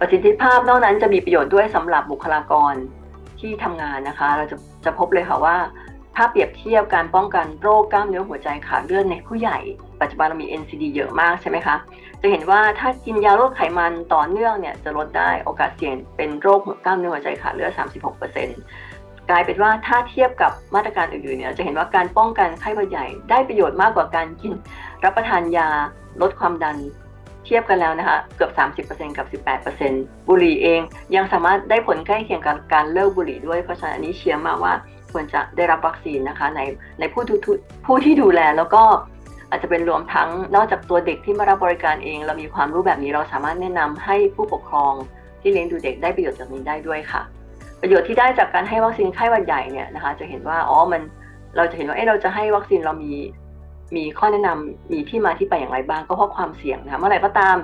ประสิทธิภาพนอกนั้นจะมีประโยชน์ด้วยสำหรับบุคลากรที่ทำงานนะคะ เราจะจะพบเลยค่ะว่า ถ้าเปรียบเทียบการป้องกันโรคกล้ามเนื้อหัวใจขาดเลือดในผู้ใหญ่ ปัจจุบันเรามี NCD เยอะมากใช่ไหมคะ จะเห็นว่าถ้ากินยาลดไขมันต่อเนื่องเนี่ยจะลดได้โอกาสเสี่ยงเป็นโรคกล้ามเนื้อหัวใจขาดเลือด 36%กลายเป็นว่าถ้าเทียบกับมาตรการอื่นๆเนี่ยจะเห็นว่าการป้องกันไข้หวัดใหญ่ได้ประโยชน์มากกว่าการกินรับประทานยาลดความดัน เทียบกันแล้วนะคะเกือบ 30%กับ 18%บุหรี่เองยังสามารถได้ผลใกล้เคียงกับการเลิกบุหรี่ด้วย เพราะฉะนั้นอันนี้เชียร์มากว่าควรจะได้รับวัคซีนนะคะในในผู้ทุผู้ที่ดูแลแล้วก็อาจจะเป็นรวมทั้งนอกจากตัวเด็กที่มารับบริการเอง เรามีความรู้แบบนี้เราสามารถแนะนำให้ผู้ปกครองที่เลี้ยงดูเด็กได้ประโยชน์จากนี้ได้ด้วยค่ะ ประโยชน์ที่ได้จากการให้วัคซีนไข้หวัดใหญ่เนี่ยนะคะ จะเห็นว่าอ๋อมันเราจะเห็นว่าเอ๊ะเราจะให้วัคซีนเรามี มีข้อแนะนำมีที่มาที่ไปอย่างไรบ้างก็เพราะความเสี่ยงนะคะเมื่อไหร่ก็ตาม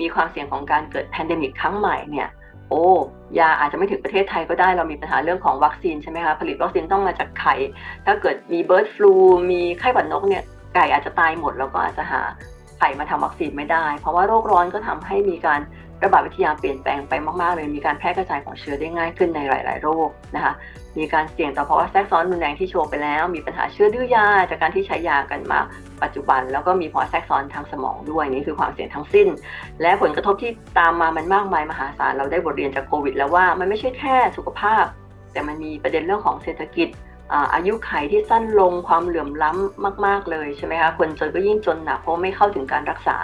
มีความเสี่ยงของการเกิดแพนเดมิกครั้งใหม่เนี่ยโอ้ยาอาจจะไม่ถึงประเทศไทยก็ได้เรามีปัญหาเรื่องของวัคซีนใช่ไหมคะผลิตวัคซีนต้องมาจากไข่ถ้าเกิดมีเบิร์ดฟลูมีไข้หวัดนกเนี่ยไก่อาจจะตายหมดแล้วก็อาจจะหาไข่มาทำวัคซีนไม่ได้ เพราะว่าโรคร้อนก็ทำให้มีการ ระบาดวิทยาเปลี่ยนแปลงไปมากๆเลย มีการแพร่กระจายของเชื้อได้ง่ายขึ้นในหลาย ๆ โรคนะคะ มีการเสี่ยงต่อภาวะแทรกซ้อนรุนแรงที่โชว์ไปแล้ว มีปัญหาเชื้อดื้อยาจากการที่ใช้ยากันมาปัจจุบัน แล้วก็มีภาวะแทรกซ้อนทางสมองด้วยนี่คือความเสี่ยงทั้งสิ้น และผลกระทบที่ตามมามันมากมายมหาศาลเราได้บทเรียนจากโควิด แล้วว่ามันไม่ใช่แค่สุขภาพ แต่มันมีประเด็นเรื่องของเศรษฐกิจอายุไขที่สั้นลงความเหลื่อมล้ำมาก ๆ เลยใช่ไหมคะคนจนก็ยิ่งจนหนักเพราะไม่เข้าถึงการรักษา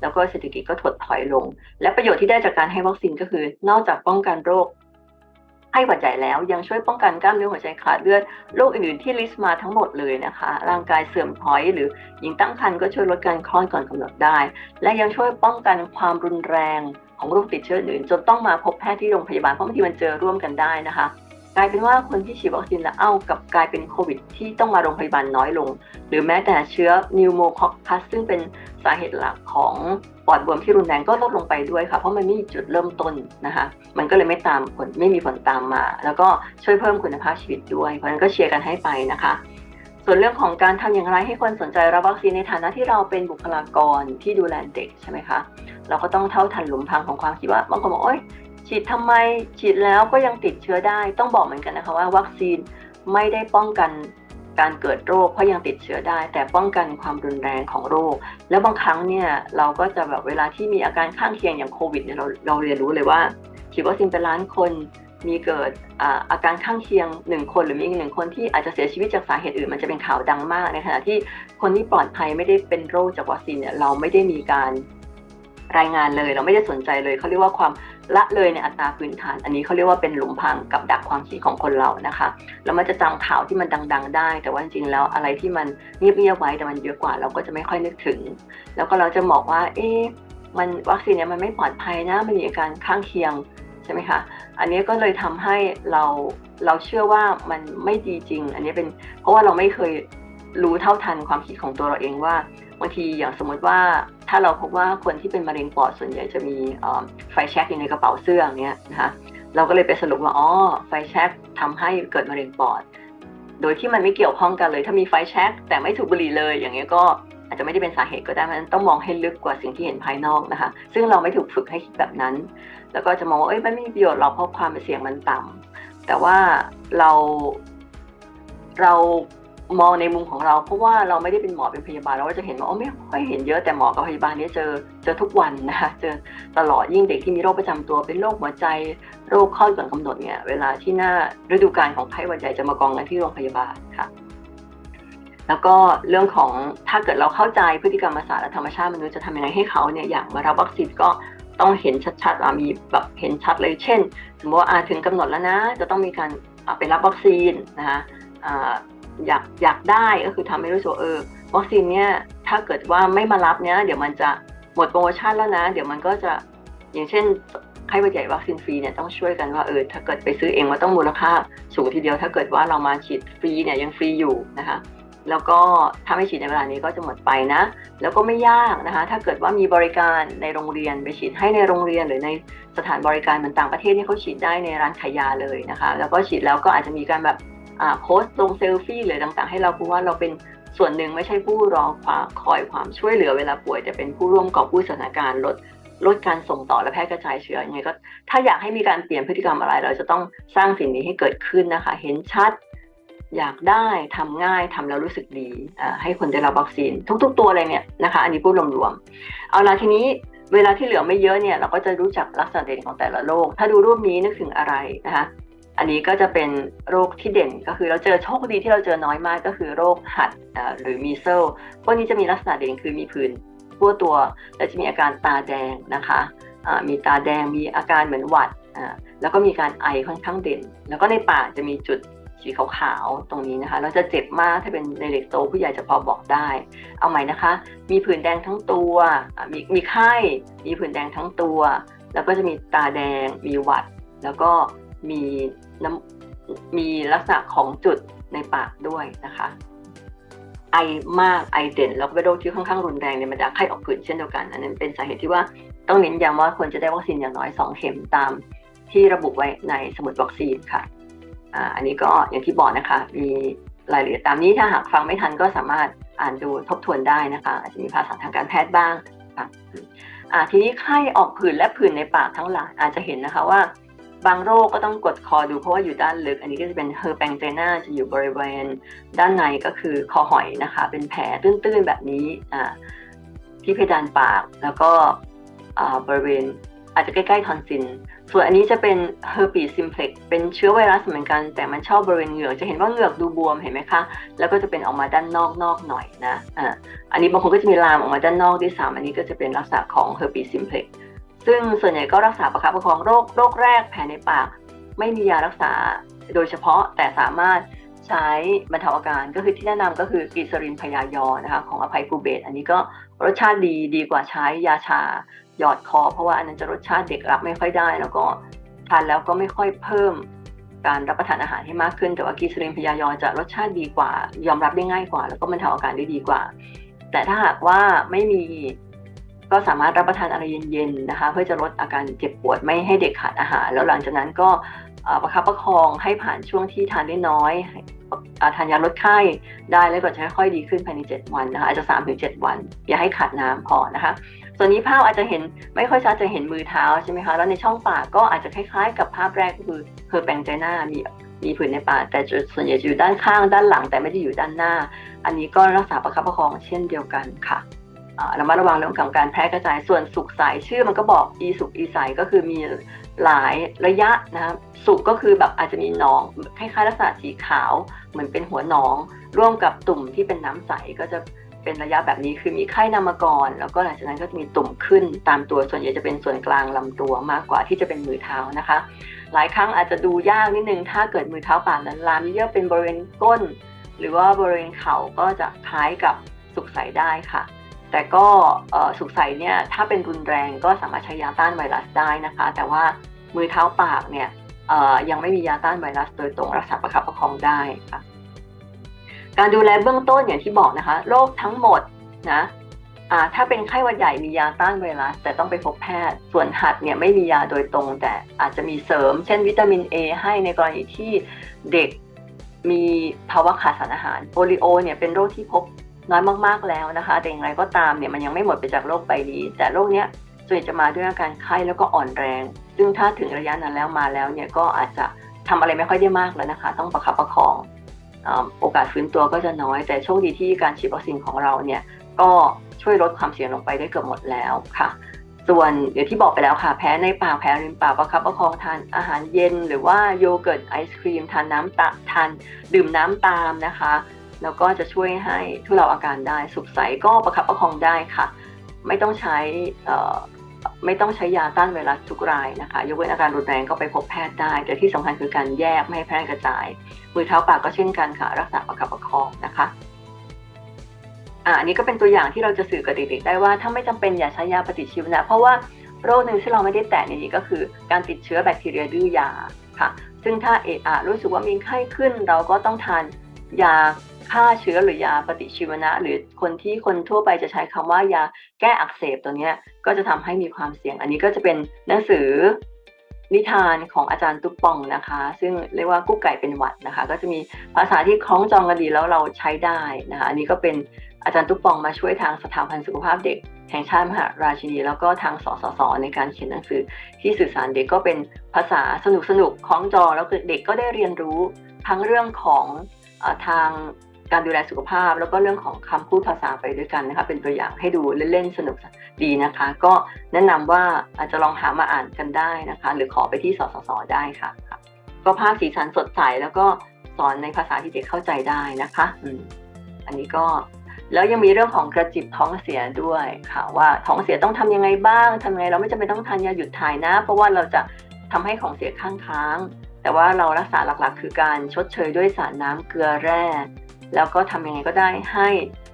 แล้วก็เศรษฐกิจก็ถดถอยลง และประโยชน์ที่ได้จากการให้วัคซีนก็คือ นอกจากป้องกันโรคไข้หวัดใหญ่แล้วยังช่วยป้องกันกล้ามเนื้อหัวใจขาดเลือดโรคอื่นๆที่ลิสต์มาทั้งหมดเลยนะคะ ร่างกายเสื่อมถอยหรือหญิงตั้งครรภ์ก็ช่วยลดการคลอดก่อนกำหนดได้ และยังช่วยป้องกันความรุนแรงของโรคติดเชื้ออื่นจนต้องมาพบแพทย์ที่โรงพยาบาลเพราะบางทีมันเจอร่วมกันได้นะคะ กลายเป็นว่าคนที่ฉีดวัคซีนแล้วเอ้ากับกลายเป็นโควิด ที่ต้องมาโรงพยาบาลน้อยลง หรือแม้แต่เชื้อนิวโมคอคัสซึ่งเป็นสาเหตุหลักของปอดบวมที่รุนแรงก็ลดลงไปด้วยค่ะ เพราะมันไม่มีจุดเริ่มต้นนะคะ มันก็เลยไม่ตามผลไม่มีผลตามมา แล้วก็ช่วยเพิ่มคุณภาพชีวิตด้วย เพราะนั้นก็เชียร์กันให้ไปนะคะ ส่วนเรื่องของการทำอย่างไรให้คนสนใจรับวัคซีนในฐานะที่เราเป็นบุคลากรที่ดูแลเด็กใช่ไหมคะ เราก็ต้องเท่าทันหลุมพรางของความคิดว่าบางคนบอกโอ๊ย ฉีดทำไมฉีดแล้วก็ยังติดเชื้อได้ ต้องบอกเหมือนกันนะคะว่า วัคซีนไม่ได้ป้องกันการเกิดโรคเพราะยังติดเชื้อได้ แต่ป้องกันความรุนแรงของโรค แล้วบางครั้งเนี่ยเราก็จะแบบเวลาที่มีอาการข้างเคียงอย่างโควิดเนี่ยเราเราเรียนรู้เลยว่าฉีดวัคซีนเป็นล้านคนมีเกิดอาอาการข้างเคียงหนึ่งคนหรือมีอีกหนึ่งคนที่อาจจะเสียชีวิตจากสาเหตุอื่น มันจะเป็นข่าวดังมากในขณะที่คนที่ปลอดภัยไม่ได้เป็นโรคจากวัคซีนเนี่ยเราไม่ได้มีการรายงานเลย เราไม่ได้สนใจเลยเขาเรียกว่าความ ละเลยในอัตราพื้นฐาน อันนี้เขาเรียกว่าเป็นหลุมพรางกับดักความคิดของคนเรานะคะ แล้วมันจะจำข่าวที่มันดัง ๆ ได้ แต่ว่าจริงๆแล้วอะไรที่มันเงียบๆไว้แต่มันเยอะกว่าเราก็จะไม่ค่อยนึกถึง แล้วก็เราจะบอกว่า เอ๊ะมันวัคซีนเนี่ยมันไม่ปลอดภัยนะมันมีอาการข้างเคียงใช่ไหมคะ อันนี้ก็เลยทำให้เราเราเชื่อว่ามันไม่ดีจริง อันนี้เป็นเพราะว่าเราไม่เคยรู้เท่าทันความคิดของตัวเราเองว่า บางทีอย่างสมมติว่าถ้าเราพบว่าคนที่เป็นมะเร็งปอดส่วนใหญ่จะมีไฟแช็กอยู่ในกระเป๋าเสื้ออย่างเงี้ยนะคะเราก็เลยไปสรุปว่าอ๋อไฟแช็กทำให้เกิดมะเร็งปอด โดยที่มันไม่เกี่ยวข้องกันเลย ถ้ามีไฟแช็กแต่ไม่ถูกบุหรี่เลย อย่างเงี้ยก็อาจจะไม่ได้เป็นสาเหตุก็ได้มันต้องมองให้ลึกกว่าสิ่งที่เห็นภายนอกนะคะ ซึ่งเราไม่ถูกฝึกให้คิดแบบนั้น แล้วก็จะมองว่าเอ้ยมันไม่มีประโยชน์เราเพราะความเสี่ยงมันต่ำแต่ว่าเราเรา มองในมุมของเราเพราะว่าเราไม่ได้เป็นหมอเป็นพยาบาลเราก็จะเห็นว่าอ๋อไม่ค่อยเห็นเยอะแต่หมอกับพยาบาลนี่เจอเจอทุกวันนะคะเจอตลอดยิ่งเด็กที่มีโรคประจำตัวเป็นโรคหัวใจ โรคข้อก่อนกำหนดเนี่ยเวลาที่หน้าฤดูกาลของไข้หวัดใหญ่จะมากองกันที่โรงพยาบาลค่ะ แล้วก็เรื่องของถ้าเกิดเราเข้าใจพฤติกรรมศาสตร์และธรรมชาติมนุษย์จะทำยังไงให้เขาเนี่ยอยากมารับวัคซีนก็ต้องเห็นชัดๆมีแบบเห็นชัดเลยเช่นสมมติว่าถึงกำหนดแล้วนะ จะต้องมีการไปรับวัคซีนนะคะ อยากอยากได้ก็คือทำให้รู้สึกเออวัคซีนเนี้ยถ้าเกิดว่าไม่มารับเนี้ยเดี๋ยวมันจะหมดโปรโมชั่นแล้วนะ เดี๋ยวมันก็จะอย่างเช่นไข้หวัดใหญ่วัคซีนฟรีเนี่ยต้องช่วยกันว่าเออถ้าเกิดไปซื้อเองมันต้องมูลค่าสูงทีเดียว ถ้าเกิดว่าเรามาฉีดฟรีเนี่ยยังฟรีอยู่นะคะแล้วก็ถ้าไม่ฉีดในเวลานี้ก็จะหมดไปนะ แล้วก็ไม่ยากนะคะ ถ้าเกิดว่ามีบริการในโรงเรียนไปฉีดให้ในโรงเรียนหรือในสถานบริการเหมือนต่างประเทศที่เขาฉีดได้ในร้านขายยาเลยนะคะ แล้วก็ฉีดแล้วก็อาจจะมีการแบบ โพสต์ลงเซลฟี่หรือต่างๆ ให้เรารู้ว่าเราเป็นส่วนหนึ่งไม่ใช่ผู้รอความคอยความช่วยเหลือเวลาป่วย แต่เป็นผู้ร่วมก่อผู้สถานการณ์ลดลดการส่งต่อและแพร่กระจายเชื้อยังไงก็ถ้าอยากให้มีการเปลี่ยนพฤติกรรมอะไร เราจะต้องสร้างสิ่งนี้ให้เกิดขึ้นนะคะ เห็นชัด อยากได้ทำง่ายทำแล้วรู้สึกดีให้คนได้รับวัคซีน ทุก ๆ ตัวเลยเนี่ยนะคะ อันนี้พูดรวมๆเอาละทีนี้เวลาที่เหลือไม่เยอะเนี่ยเราก็จะรู้จักลักษณะเด่นของแต่ละโรคถ้าดูรูปนี้นึกถึงอะไรนะคะ อันนี้ก็จะเป็นโรคที่เด่นก็คือเราเจอโชคดีที่เราเจอน้อยมากก็คือโรคหัดหรือมีเซลพวกนี้จะมีลักษณะเด่นคือมีผื่นทั่วตัว และจะมีอาการตาแดงนะคะมีตาแดงมีอาการเหมือนหวัดแล้วก็มีการไอค่อนข้างเด่น แล้วก็ในปากจะมีจุดสีขาวๆตรงนี้นะคะแล้วจะเจ็บมากถ้าเป็นในเด็กโตผู้ใหญ่จะพอบอกได้ เอาใหม่นะคะ มีผื่นแดงทั้งตัวมีมีไข้มีผื่นแดงทั้งตัว แล้วก็จะมีตาแดงมีหวัด แล้วก็ มีน้ำมีลักษณะของจุดในปากด้วยนะคะ ไอมากไอเด่นแล้วก็เป็นโรคที่ค่อนข้างรุนแรงในบรรดาไข้ออกผื่นเช่นเดียวกันอันนั้นเป็นสาเหตุที่ว่าต้องเน้นย้ำว่าควรจะได้วัคซีนอย่างน้อย 2 เข็มตามที่ระบุไว้ในสมุดวัคซีนค่ะอ่าอันนี้ก็อย่างที่บอกนะคะ มีรายละเอียดตามนี้ถ้าหากฟังไม่ทันก็สามารถอ่านดูทบทวนได้นะคะอาจจะมีภาษาทางการแพทย์บ้างค่ะอ่าทีนี้ไข้ออกผื่นและผื่นในปากทั้งหลายอาจจะเห็นนะคะว่า บางโรคก็ต้องกดคอดูเพราะว่าอยู่ด้านลึก อันนี้ก็จะเป็นเฮอร์แปงเจนาจะอยู่บริเวณ ด้านในก็คือคอหอยนะคะ เป็นแผลตื้นๆแบบนี้อ่าที่เพดานปากแล้วก็บริเวณอาจจะใกล้ๆทอนซิลส่วนอันนี้จะเป็นเฮอร์ปีซิมเพล็กเป็นเชื้อไวรัสเหมือนกัน แต่มันชอบบริเวณเหงือกจะเห็นว่าเหงือกดูบวมเห็นไหมคะ แล้วก็จะเป็นออกมาด้านนอกนอกหน่อยนะอ่าอันนี้บางคนก็จะมีลามออกมาด้านนอกด้วยซ้ำอันนี้ก็จะเป็นลักษณะของเฮอร์ปีซิมเพล็ก ซึ่งส่วนใหญ่ก็รักษาประคับประคองโรคโรคแรกแผลในปาก ไม่มียารักษาโดยเฉพาะแต่สามารถใช้บรรเทาอาการก็คือที่แนะนำก็คือกีซรินพยายอนะคะของอภัยภูเบศอันนี้ก็รสชาติดีดีกว่าใช้ยาชาหยอดคอ เพราะว่าอันนั้นจะรสชาติเด็กรับไม่ค่อยได้ แล้วก็ทานแล้วก็ไม่ค่อยเพิ่มการรับประทานอาหารให้มากขึ้น แต่ว่ากีซรินพยายอจะรสชาติดีกว่า ยอมรับได้ง่ายกว่า แล้วก็บรรเทาอาการได้ดีกว่า แต่ถ้าหากว่าไม่มี ก็สามารถรับประทานอะไรเย็นๆนะคะ เพื่อจะลดอาการเจ็บปวดไม่ให้เด็กขาดอาหาร แล้วหลังจากนั้นก็ประคับประคองให้ผ่านช่วงที่ทานได้น้อยทานยาลดไข้ได้แล้วก็จะค่อยๆดีขึ้นภายใน 7 วันนะคะอาจจะ3ถึง7วัน อย่าให้ขาดน้ำพอนะคะ ส่วนนี้ภาพอาจจะเห็นไม่ค่อยชัดจะเห็นมือเท้าใช่ไหมคะแล้วในช่องปากก็อาจจะคล้ายๆ กับภาพแรกก็คือเพอแปลงใจหน้ามีมีผื่นในปากแต่ส่วนใหญ่จะอยู่ด้านข้างด้านหลัง แต่ไม่ได้อยู่ด้านหน้า อันนี้ก็รักษาประคับประคองเช่นเดียวกันค่ะ ระมัดระวังเรื่องของการแพร่กระจายส่วนสุกใสชื่อมันก็บอกอีสุกอีใสก็คือมีหลายระยะนะครับสุกก็คือแบบอาจจะมีหนองคล้ายๆลักษณะสีขาวเหมือนเป็นหัวหนอง ร่วมกับตุ่มที่เป็นน้ำใสก็จะเป็นระยะแบบนี้คือมีไข้นำมาก่อน แล้วก็หลังจากนั้นก็จะมีตุ่มขึ้นตามตัวส่วนใหญ่จะเป็นส่วนกลางลำตัวมากกว่าที่จะเป็นมือเท้านะคะ หลายครั้งอาจจะดูยากนิดนึงถ้าเกิดมือเท้าป่านนั้นลามเยอะเป็นบริเวณก้น หรือว่าบริเวณเข่าก็จะคล้ายกับสุกใสได้ค่ะ แต่ก็สุกใสเนี่ยถ้าเป็นรุนแรงก็สามารถใช้ยาต้านไวรัสได้นะคะ แต่ว่ามือเท้าปากเนี่ยยังไม่มียาต้านไวรัสโดยตรงรักษาประคับประคองได้ค่ะการดูแลเบื้องต้นอย่างที่บอกนะคะโรคทั้งหมดนะถ้าเป็นไข้หวัดใหญ่มียาต้านไวรัส แต่ต้องไปพบแพทย์ ส่วนหัดเนี่ยไม่มียาโดยตรง แต่อาจจะมีเสริม เช่นวิตามิน A ให้ในกรณีที่เด็กมีภาวะขาดสารอาหารโปลิโอเนี่ยเป็นโรคที่พบ น้อยมากๆแล้วนะคะ แต่อย่างไรก็ตามเนี่ยมันยังไม่หมดไปจากโรคใบนี้แต่โรคเนี้ยส่วนใหญ่จะมาด้วยอาการไข้แล้วก็อ่อนแรง ซึ่งถ้าถึงระยะนั้นแล้วมาแล้วเนี่ยก็อาจจะทำอะไรไม่ค่อยได้มากแล้วนะคะ ต้องประคับประคองโอกาสฟื้นตัวก็จะน้อย แต่โชคดีที่การฉีดวัคซีนของเราเนี่ยก็ช่วยลดความเสี่ยงลงไปได้เกือบหมดแล้วค่ะ ส่วนอย่างที่บอกไปแล้วค่ะแพ้ในปากแพ้ริมปากประคับประคองทานอาหารเย็น หรือว่าโยเกิร์ตไอศครีม ทานน้ำตาทานดื่มน้ำตามนะคะ แล้วก็จะช่วยให้ทุเลาอาการได้ สุกใสก็ประคับประคองได้ค่ะ ไม่ต้องใช้ไม่ต้องใช้ยาต้านไวรัสทุกรายนะคะ ยกเว้นอาการรุนแรงก็ไปพบแพทย์ได้ แต่ที่สำคัญคือการแยกไม่ให้แพร่กระจาย มือเท้าปากก็เช่นกันค่ะ รักษาประคับประคองนะคะอันนี้ก็เป็นตัวอย่างที่เราจะสื่อกับเด็กๆได้ว่าถ้าไม่จำเป็นอย่าใช้ยาปฏิชีวนะ เพราะว่าโรคหนึ่งที่เราไม่ได้แตะในนี้ก็คือ การติดเชื้อแบคทีเรียดื้อยาค่ะ ซึ่งถ้าเอะอะรู้สึกว่ามีไข้ขึ้น เราก็ต้องทานยา ฆ่าเชื้อหรือยาปฏิชีวนะ หรือคนที่คนทั่วไปจะใช้คำว่ายาแก้อักเสบตัวนี้ก็จะทำให้มีความเสี่ยง อันนี้ก็จะเป็นหนังสือนิทานของอาจารย์ตุ๊กปองนะคะ ซึ่งเรียกว่ากู้ไก่เป็นหวัดนะคะ ก็จะมีภาษาที่คล้องจองกันดีแล้วเราใช้ได้นะคะอันนี้ก็เป็นอาจารย์ตุ๊กปองมาช่วยทางสถาบันสุขภาพเด็กแห่งชาติมหาราชินี แล้วก็ทางสสส ในการเขียนหนังสือที่สื่อสารเด็กก็เป็นภาษาสนุกสนุกๆของจองแล้วเด็กก็ได้เรียนรู้ทั้งเรื่องของอทาง การดูแลสุขภาพ แล้วก็เรื่องของคำพูดภาษาไปด้วยกันนะคะเป็นตัวอย่างให้ดูเล่นๆสนุกดีนะคะ ก็แนะนำว่าอาจจะลองหามาอ่านกันได้นะคะ หรือขอไปที่สสสได้ค่ะ ก็ภาพสีสันสดใสแล้วก็สอนในภาษาที่เด็กเข้าใจได้นะคะออันนี้ก็แล้วยังมีเรื่องของกระจิบท้องเสียด้วยค่ะ ว่าท้องเสียต้องทำยังไงบ้างทำไงเราไม่จำเป็นต้องทานยาหยุดถ่ายนะ เพราะว่าเราจะทำให้ของเสียข้างค้างแต่ว่าเรารักษาหลักๆ คือการชดเชยด้วยสารน้ำเกลือแร่ แล้วก็ทำยังไงก็ได้ให้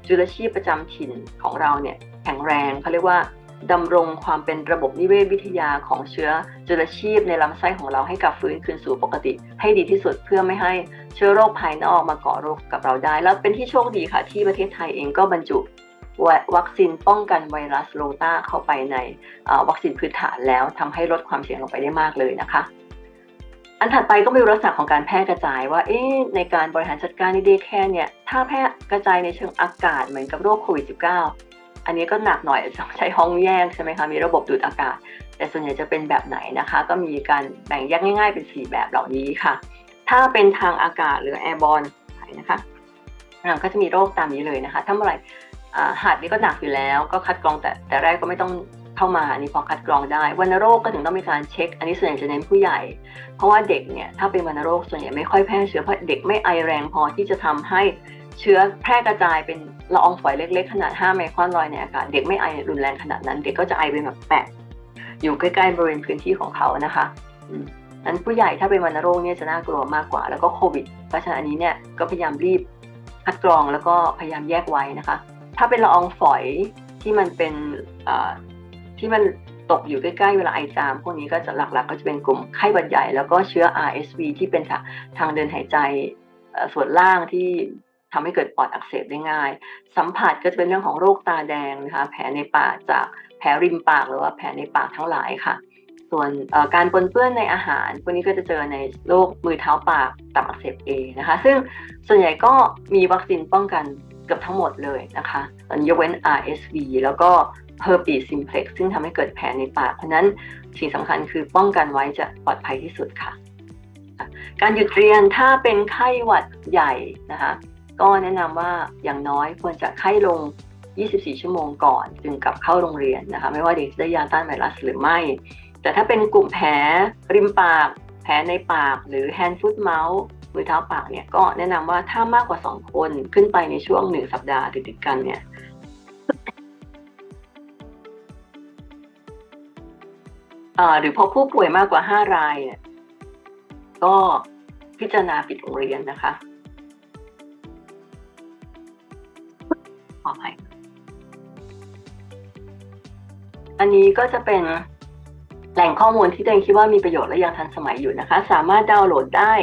จุลชีพประจำถิ่นของเราเนี่ยแข็งแรงเขาเรียกว่าดำรงความเป็นระบบนิเวศวิทยาของเชื้อจุลชีพในลำไส้ของเราให้กลับฟื้นคืนสู่ปกติ ให้ดีที่สุดเพื่อไม่ให้เชื้อโรคภายนอกมาก่อโรคกับเราได้ แล้วเป็นที่โชคดีค่ะ ที่ประเทศไทยเองก็บรรจุวัคซีนป้องกันไวรัสโรตาเข้าไปในวัคซีนพื้นฐานแล้วทำให้ลดความเสี่ยงลงไปได้มากเลยนะคะ อันถัดไปก็มีลักษณะของการแพร่กระจายว่า เอ๊ะในการบริหารจัดการในเดย์แคร์เนี่ย ถ้าแพร่กระจายในเชิงอากาศเหมือนกับโรคโควิด -19 อันนี้ก็หนักหน่อยต้องใช้ห้องแยกใช่ไหมคะ มีระบบดูดอากาศ แต่ส่วนใหญ่จะเป็นแบบไหนนะคะ ก็มีการแบ่งแยกง่าย ๆ เป็น 4 แบบเหล่านี้ค่ะ ถ้าเป็นทางอากาศหรือแอร์บอลนะคะก็จะมีโรคตามนี้เลยนะคะ ถ้าเมื่อไหร่หัดนี่ก็หนักอยู่แล้ว ก็คัดกรองแต่แต่แรกก็ไม่ต้อง เข้ามาอันนี้พอคัดกรองได้วัณโรคก็ถึงต้องมีการเช็ค อันนี้ส่วนใหญ่จะเน้นผู้ใหญ่ เพราะว่าเด็กเนี่ยถ้าเป็นวัณโรคส่วนใหญ่ไม่ค่อยแพร่เชื้อเพราะเด็กไม่ไอแรงพอที่จะทำให้เชื้อแพร่กระจายเป็นละอองฝอยเล็กๆ ขนาด 5 ไมครอนลอยในอากาศ เด็กไม่ไอรุนแรงขนาดนั้น เด็กก็จะไอเป็นแบบแปะอยู่ใกล้ๆบริเวณพื้นที่ของเขานะคะนั้นผู้ใหญ่ถ้าเป็นวัณโรคเนี่ยจะน่ากลัวมากกว่า แล้วก็โควิด เพราะฉะนั้นอันนี้เนี่ยก็พยายามรีบคัดกรองแล้วก็พยายามแยกไว้นะคะ ถ้าเป็นละอองฝอยที่มันเป็น ที่มันตกอยู่ใกล้ๆเวลาไอจามพวกนี้ก็จะหลักๆ ก็จะเป็นกลุ่มไข้หวัดใหญ่ แล้วก็เชื้อ RSV ที่เป็นทางเดินหายใจส่วนล่างที่ทำให้เกิดปอดอักเสบได้ง่าย สัมผัสก็จะเป็นเรื่องของโรคตาแดงนะคะแผลในปากจากแผลริมปากหรือว่าแผลในปากทั้งหลายค่ะ ส่วนการปนเปื้อนในอาหารพวกนี้ก็จะเจอในโรคมือเท้าปากตับอักเสบเอนะคะ ซึ่งส่วนใหญ่ก็มีวัคซีนป้องกันเกือบทั้งหมดเลยนะคะยกเว้น RSV แล้วก็ เ h e r p e s simplex ซึ่งทำให้เกิดแผลในปาก เพราะนั้นสิ่งสำคัญคือป้องกันไว้จะปลอดภัยที่สุดค่ะ การหยุดเรียนถ้าเป็นไข้หวัดใหญ่นะคะ ก็แนะนำว่าอย่างน้อยควรจะไข้ลง 24 ชั่วโมงก่อน จึงกลับเข้าโรงเรียนนะคะ ไม่ว่าเด็กจะได้ยาต้านไวรัสหรือไม่ แต่ถ้าเป็นกลุ่มแผลริมปาก แผลในปาก หรือ hand foot mouth มือเท้าปากเนี่ยก็แนะนำว่าถ้ามากกว่า 2 คนขึ้นไปในช่วง 1 สัปดาห์ติดๆกันเนี่ย หรือพบผู้ป่วยมากกว่า 5 รายเนี่ยก็พิจารณาปิดโรงเรียนนะคะ ขออภัยอันนี้ก็จะเป็นแหล่งข้อมูลที่ตัวเองคิดว่ามีประโยชน์และยังทันสมัยอยู่นะคะ สามารถดาวน์โหลดได้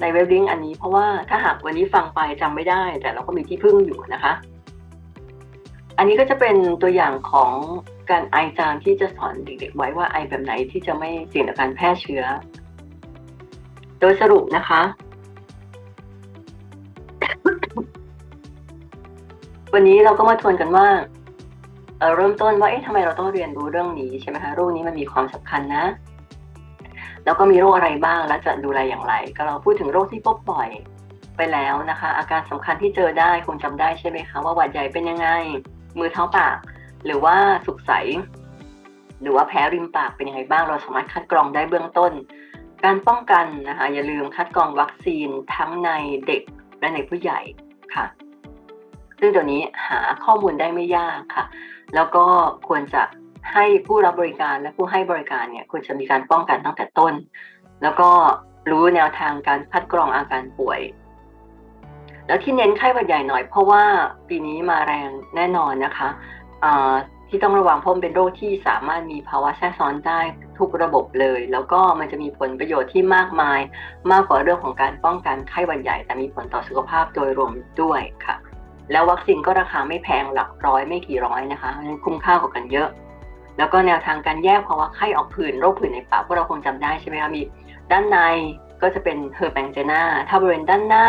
ในเว็บลิงก์อันนี้เพราะว่าถ้าหากวันนี้ฟังไปจำไม่ได้ แต่เราก็มีที่พึ่งอยู่นะคะ อันนี้ก็จะเป็นตัวอย่างของ การไอจามที่จะสอนเด็กๆไว้ว่าไอแบบไหนที่จะไม่เสี่ยงต่อการแพร่เชื้อ โดยสรุปนะคะ วันนี้เราก็มาทวนกันว่าเเริ่มต้นว่าเอ๊ะทำไมเราต้องเรียนรู้เรื่องนี้ใช่ไหมคะโรคนี้มันมีความสำคัญนะ แล้วก็มีโรคอะไรบ้างและจะดูแลอย่างไร ก็เราพูดถึงโรคที่พบบ่อยไปแล้วนะคะ อาการสำคัญที่เจอได้คงจำได้ใช่ไหมคะว่าหวัดใหญ่เป็นยังไง มือเท้าปาก หรือว่าสุกใส หรือว่าแพ้ริมปากเป็นยังไงบ้าง เราสามารถคัดกรองได้เบื้องต้น การป้องกันนะคะอย่าลืมคัดกรองวัคซีนทั้งในเด็กและในผู้ใหญ่ค่ะ ซึ่งเดี๋ยวนี้หาข้อมูลได้ไม่ยากค่ะ แล้วก็ควรจะให้ผู้รับบริการและผู้ให้บริการเนี่ยควรจะมีการป้องกันตั้งแต่ต้น แล้วก็รู้แนวทางการคัดกรองอาการป่วย แล้วที่เน้นไข้หวัดใหญ่หน่อยเพราะว่าปีนี้มาแรงแน่นอนนะคะ ที่ต้องระวังเพราะเป็นโรคที่สามารถมีภาวะแทรกซ้อนได้ทุกระบบเลย แล้วก็มันจะมีผลประโยชน์ที่มากมาย มากกว่าเรื่องของการป้องกันไข้หวัดใหญ่ แต่มีผลต่อสุขภาพโดยรวมด้วยค่ะ แล้ววัคซีนก็ราคาไม่แพงหลักร้อยไม่กี่ร้อยนะคะคุ้มค่ากว่ากันเยอะ แล้วก็แนวทางการแยกภาวะไข้ออกผื่นโรคผื่นในปากพวกเราคงจำได้ใช่ไหมคะมีด้านในก็จะเป็นเฮอร์แบงเจนาถ้าบริเวณด้านหน้า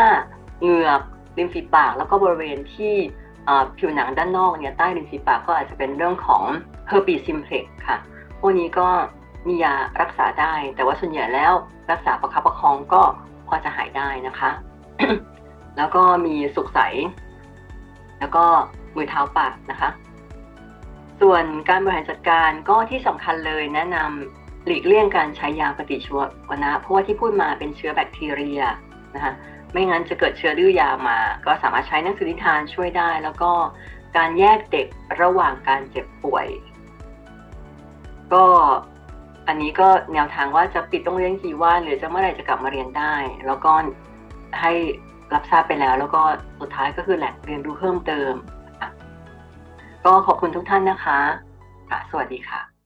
เหงือกริมฝีปาก แล้วก็บริเวณที่ ผิวหนังด้านนอกเนี่ยใต้ริมฝีปากก็อาจจะเป็นเรื่องของ herpes simplex ค่ะ พวกนี้ก็มียารักษาได้ แต่ว่าส่วนใหญ่แล้วรักษาประคับประคองก็พอจะหายได้นะคะ แล้วก็มีสุกใส แล้วก็มือเท้าปากนะคะ ส่วนการบริหารจัดการก็ที่สำคัญเลยแนะนำหลีกเลี่ยงการใช้ยาปฏิชีวนะเพราะว่าที่พูดมาเป็นเชื้อแบคทีเรียนะคะ ไม่งั้นจะเกิดเชื้อดื้อยามา ก็สามารถใช้หนังสือนิทานช่วยได้ แล้วก็การแยกเด็กระหว่างการเจ็บป่วย ก็อันนี้ก็แนวทางว่าจะปิดโรงเรียนกี่วันหรือจะเมื่อไหร่จะกลับมาเรียนได้ แล้วก็ให้รับทราบไปแล้ว แล้วก็สุดท้ายก็คือแหล่งเรียนรู้เพิ่มเติม ก็ขอบคุณทุกท่านนะคะ สวัสดีค่ะ